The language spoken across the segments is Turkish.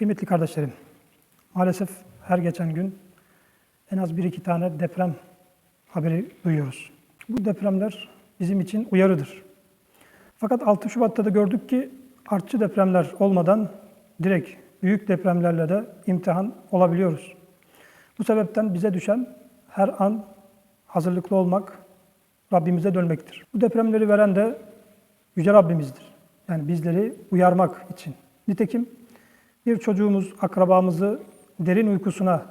Kıymetli kardeşlerim, maalesef her geçen gün en az bir iki tane deprem haberi duyuyoruz. Bu depremler bizim için uyarıdır. Fakat 6 Şubat'ta da gördük ki artçı depremler olmadan direkt büyük depremlerle de imtihan olabiliyoruz. Bu sebepten bize düşen her an hazırlıklı olmak, Rabbimize dönmektir. Bu depremleri veren de Yüce Rabbimizdir. Yani bizleri uyarmak için. Nitekim bir çocuğumuz, akrabamızı derin uykusuna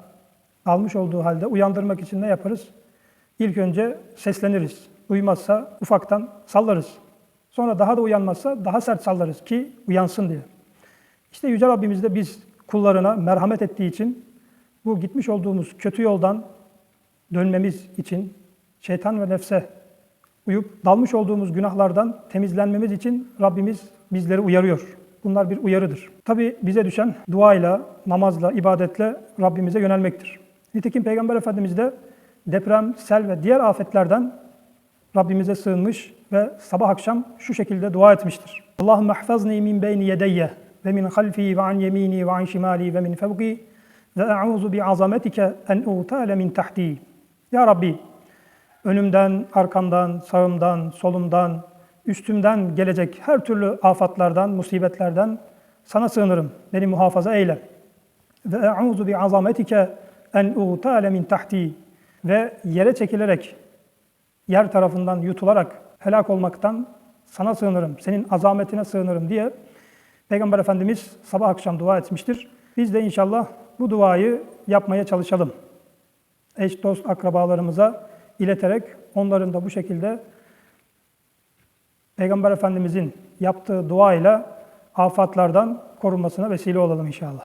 almış olduğu halde uyandırmak için ne yaparız? İlk önce sesleniriz. Uyumazsa ufaktan sallarız. Sonra daha da uyanmazsa daha sert sallarız ki uyansın diye. İşte Yüce Rabbimiz de biz kullarına merhamet ettiği için bu gitmiş olduğumuz kötü yoldan dönmemiz için şeytan ve nefse uyup dalmış olduğumuz günahlardan temizlenmemiz için Rabbimiz bizleri uyarıyor. Bunlar bir uyarıdır. Tabi bize düşen duayla, namazla, ibadetle Rabbimize yönelmektir. Nitekim Peygamber Efendimiz de deprem, sel ve diğer afetlerden Rabbimize sığınmış ve sabah akşam şu şekilde dua etmiştir. Allahümme hfazni min beyni yedeyye ve min halfi ve an yemini ve an şimali ve min fevki ve e'uzu bi azametike en utale min tahti. Ya Rabbi, önümden, arkamdan, sağımdan, solumdan, üstümden gelecek her türlü afatlardan, musibetlerden sana sığınırım. Beni muhafaza eyle. Ve e'uzu bi azametike en utale min tahti ve yere çekilerek yer tarafından yutularak helak olmaktan sana sığınırım, senin azametine sığınırım diye Peygamber Efendimiz sabah akşam dua etmiştir. Biz de inşallah bu duayı yapmaya çalışalım. Eş, dost, akrabalarımıza ileterek onların da bu şekilde Peygamber Efendimizin yaptığı duayla afatlardan korunmasına vesile olalım inşallah.